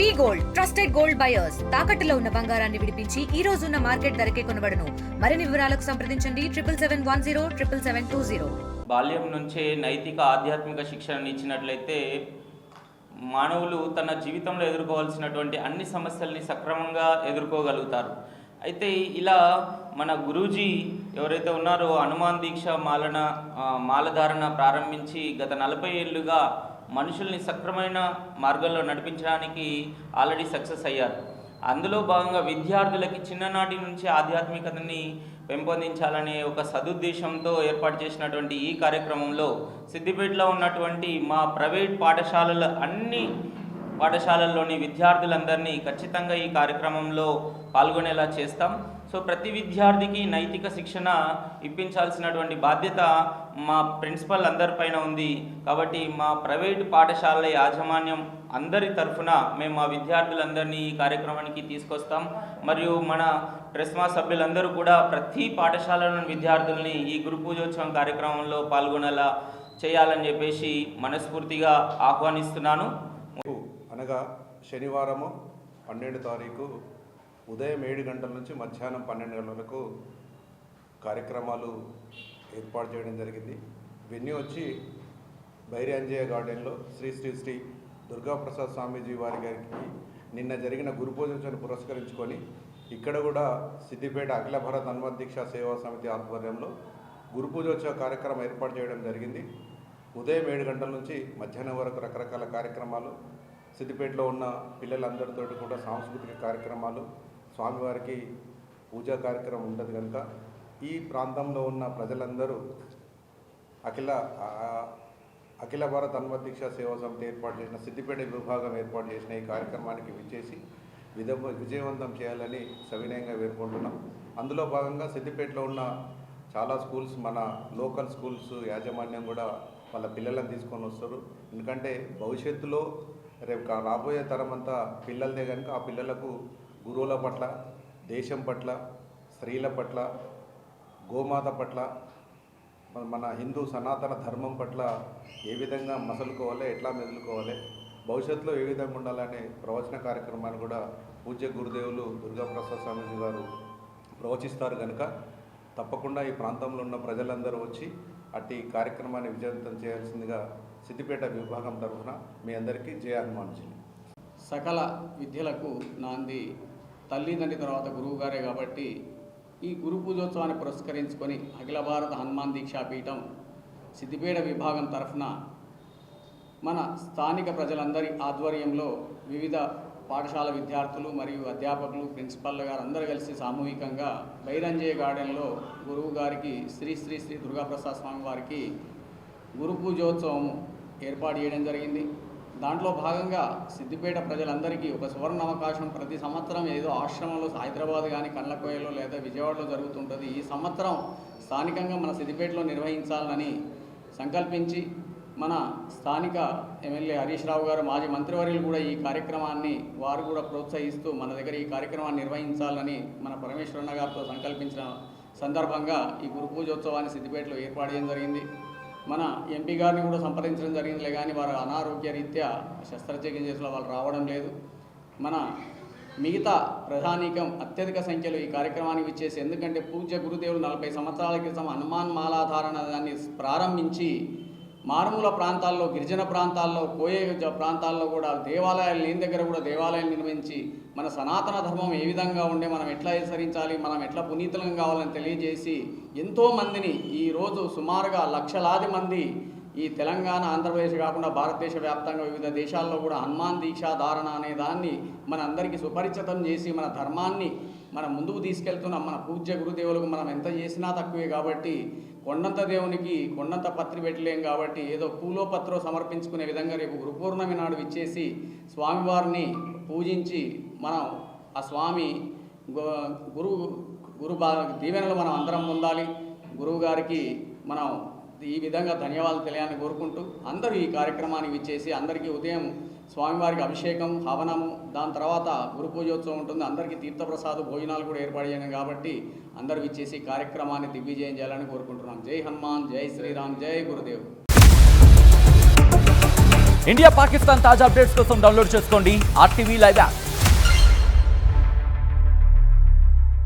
We gold trusted gold buyers. తాకట్టులో ఉన్న బంగారాన్ని విడిపించి ఈ రోజు ఉన్న మార్కెట్ ధరకే కొనబడను. మరిన్ని వివరాలకు సంప్రదించండి. Triple seven one zero triple seven two zero. బాల్యం నుంచే నైతిక ఆధ్యాత్మిక శిక్షణను ఇచ్చినట్లయితే మానవులు తన జీవితంలో ఎదుర్కోవాల్సినటువంటి అన్ని సమస్యల్ని సక్రమంగా ఎదుర్కోగలుగుతారు. అయితే ఇలా మన గురూజీ ఎవరైతే ఉన్నారో హనుమాన్ దీక్ష మాలన మాలధారణ ప్రారంభించి గత నలభై ఏళ్ళుగా మనుషుల్ని సక్రమైన మార్గంలో నడిపించడానికి ఆల్రెడీ సక్సెస్ అయ్యారు. అందులో భాగంగా విద్యార్థులకి చిన్ననాటి నుంచి ఆధ్యాత్మికతని పెంపొందించాలనే ఒక సదుద్దేశంతో ఏర్పాటు చేసినటువంటి ఈ కార్యక్రమంలో సిద్దిపేటలో ఉన్నటువంటి మా ప్రైవేట్ పాఠశాలల అన్ని పాఠశాలల్లోని విద్యార్థులందరినీ ఖచ్చితంగా ఈ కార్యక్రమంలో పాల్గొనేలా చేస్తాం. సో ప్రతి విద్యార్థికి నైతిక శిక్షణ ఇప్పించాల్సినటువంటి బాధ్యత మా ప్రిన్సిపల్ అందరిపైన ఉంది. కాబట్టి మా ప్రైవేట్ పాఠశాలల యాజమాన్యం అందరి తరఫున మేము మా విద్యార్థులందరినీ ఈ కార్యక్రమానికి తీసుకొస్తాం. మరియు మన ట్రెస్మా సభ్యులందరూ కూడా ప్రతి పాఠశాలలోని విద్యార్థుల్ని ఈ గురు పూజోత్సవం కార్యక్రమంలో పాల్గొనేలా చేయాలని చెప్పేసి మనస్ఫూర్తిగా ఆహ్వానిస్తున్నాను. అనగా శనివారము పన్నెండు తారీఖు ఉదయం ఏడు గంటల నుంచి మధ్యాహ్నం పన్నెండు గంటల వరకు కార్యక్రమాలు ఏర్పాటు చేయడం జరిగింది. వెన్యూ వచ్చి బైరాంజయ గార్డెన్లో శ్రీ శ్రీ శ్రీ దుర్గాప్రసాద్ స్వామీజీ వారి గారికి నిన్న జరిగిన గురు పూజను పురస్కరించుకొని ఇక్కడ కూడా సిద్దిపేట అఖిల భారత్ హనుమత్ సేవా సమితి ఆధ్వర్యంలో గురు పూజోత్సవ కార్యక్రమం ఏర్పాటు చేయడం జరిగింది. ఉదయం ఏడు గంటల నుంచి మధ్యాహ్నం వరకు రకరకాల కార్యక్రమాలు సిద్దిపేటలో ఉన్న పిల్లలందరితో కూడా సాంస్కృతిక కార్యక్రమాలు స్వామివారికి పూజా కార్యక్రమం ఉంటుంది కనుక ఈ ప్రాంతంలో ఉన్న ప్రజలందరూ అఖిల అఖిల భారత అన్వదీక్ష సేవా సమితి ఏర్పాటు చేసిన సిద్దిపేట విభాగం ఏర్పాటు చేసిన ఈ కార్యక్రమానికి విచ్చేసి విధ విజయవంతం చేయాలని సవినయంగా వేడుకుంటున్నాం. అందులో భాగంగా సిద్దిపేటలో ఉన్న చాలా స్కూల్స్ మన లోకల్ స్కూల్స్ యాజమాన్యం కూడా వాళ్ళ పిల్లలను తీసుకొని వస్తారు. ఎందుకంటే భవిష్యత్తులో రేపు కా- రాబోయే తరం అంతా పిల్లలదే కనుక ఆ పిల్లలకు గురువుల పట్ల దేశం పట్ల స్త్రీల పట్ల గోమాత పట్ల మన- మన హిందూ సనాతన ధర్మం పట్ల ఏ విధంగా మసలుకోవాలి ఎట్లా మెదులుకోవాలి భవిష్యత్తులో ఏ విధంగా ఉండాలనే ప్రవచన కార్యక్రమాన్ని కూడా పూజ్య గురుదేవులు దుర్గాప్రసాద్ స్వామీజీ గారు ప్రవచిస్తారు కనుక తప్పకుండా ఈ ప్రాంతంలో ఉన్న ప్రజలందరూ వచ్చి అట్టి కార్యక్రమాన్ని విజయవంతం చేయాల్సిందిగా సిద్దిపేట విభాగం తరఫున మీ అందరికీ జయ హనుమాన్జీ సకల విద్యలకు నాంది తల్లిదండ్రి తర్వాత గురువు గారే కాబట్టి ఈ గురు పూజోత్సవాన్ని పురస్కరించుకొని అఖిల భారత హనుమాన్ దీక్షా పీఠం సిద్దిపేట విభాగం తరఫున మన స్థానిక ప్రజలందరి ఆధ్వర్యంలో వివిధ పాఠశాల విద్యార్థులు మరియు అధ్యాపకులు ప్రిన్సిపల్ గారు అందరూ కలిసి సామూహికంగా బైరంజయ గార్డెన్లో గురువు గారికి శ్రీ శ్రీ శ్రీ దుర్గాప్రసాద్ స్వామి వారికి గురు పూజోత్సవం ఏర్పాటు చేయడం జరిగింది. దాంట్లో భాగంగా సిద్దిపేట ప్రజలందరికీ ఒక సువర్ణ అవకాశం ప్రతి సంవత్సరం ఏదో ఆశ్రమంలో హైదరాబాద్ కానీ కండ్లకోయలో లేదా విజయవాడలో జరుగుతుంటుంది. ఈ సంవత్సరం స్థానికంగా మన సిద్దిపేటలో నిర్వహించాలని సంకల్పించి మన స్థానిక ఎమ్మెల్యే హరీష్ రావు గారు మాజీ మంత్రివర్యులు కూడా ఈ కార్యక్రమాన్ని వారు కూడా ప్రోత్సహిస్తూ మన దగ్గర ఈ కార్యక్రమాన్ని నిర్వహించాలని మన పరమేశ్వరన్న గారితో సంకల్పించిన సందర్భంగా ఈ గురు పూజోత్సవాన్ని సిద్దిపేటలో ఏర్పాటు చేయడం జరిగింది. మన ఎంపీ గారిని కూడా సంప్రదించడం జరిగిందిలే కానీ వారు అనారోగ్య రీత్యా శస్త్రచికిత్స వాళ్ళు రావడం లేదు. మన మిగతా ప్రధానికం అత్యధిక సంఖ్యలో ఈ కార్యక్రమానికి ఇచ్చేసి ఎందుకంటే పూజ్య గురుదేవులు నలభై సంవత్సరాల క్రితం హనుమాన్ మాలాధారణ దాన్ని ప్రారంభించి మారుమూల ప్రాంతాల్లో గిరిజన ప్రాంతాల్లో కోయ ప్రాంతాల్లో కూడా దేవాలయాలు లేని దగ్గర కూడా దేవాలయాలు నిర్మించి మన సనాతన ధర్మం ఏ విధంగా ఉండే మనం ఎట్లా హెచ్చరించాలి మనం ఎట్లా పునీతులం కావాలని తెలియజేసి ఎంతో మందిని ఈరోజు సుమారుగా లక్షలాది మంది ఈ తెలంగాణ ఆంధ్రప్రదేశ్ కాకుండా భారతదేశ వ్యాప్తంగా వివిధ దేశాల్లో కూడా హనుమాన్ దీక్షా ధారణ అనే దాన్ని మన అందరికీ సుపరిచితం చేసి మన ధర్మాన్ని మనం ముందుకు తీసుకెళ్తున్నాం. మన పూజ్య గురుదేవులకు మనం ఎంత చేసినా తక్కువే కాబట్టి కొండంత దేవునికి కొండంత పత్రి పెట్టలేం కాబట్టి ఏదో పూలో పత్రో సమర్పించుకునే విధంగా రేపు గురుపూర్ణమి నాడు ఇచ్చేసి స్వామివారిని పూజించి మనం ఆ స్వామి గురు గురు బా దీవెనలు మనం అందరం పొందాలి. గురువు గారికి మనం ఈ విధంగా ధన్యవాదాలు తెలియాలని కోరుకుంటూ అందరూ ఈ కార్యక్రమానికి ఇచ్చేసి అందరికీ ఉదయం స్వామివారికి అభిషేకం హవనము దాని తర్వాత గురు పూజోత్సవం ఉంటుంది. అందరికీ తీర్థప్రసాద భోజనాలు కూడా ఏర్పాటు చేయడం కాబట్టి అందరూ ఇచ్చేసి కార్యక్రమాన్ని దిగ్విజయం చేయాలని కోరుకుంటున్నాం. జై హనుమాన్ జై శ్రీరామ్ జై గురుదేవ్. ఇండియా పాకిస్తాన్ తాజా అప్డేట్స్ కోసం డౌన్లోడ్ చేసుకోండి ఆర్టీవీ లైవ్ యాప్.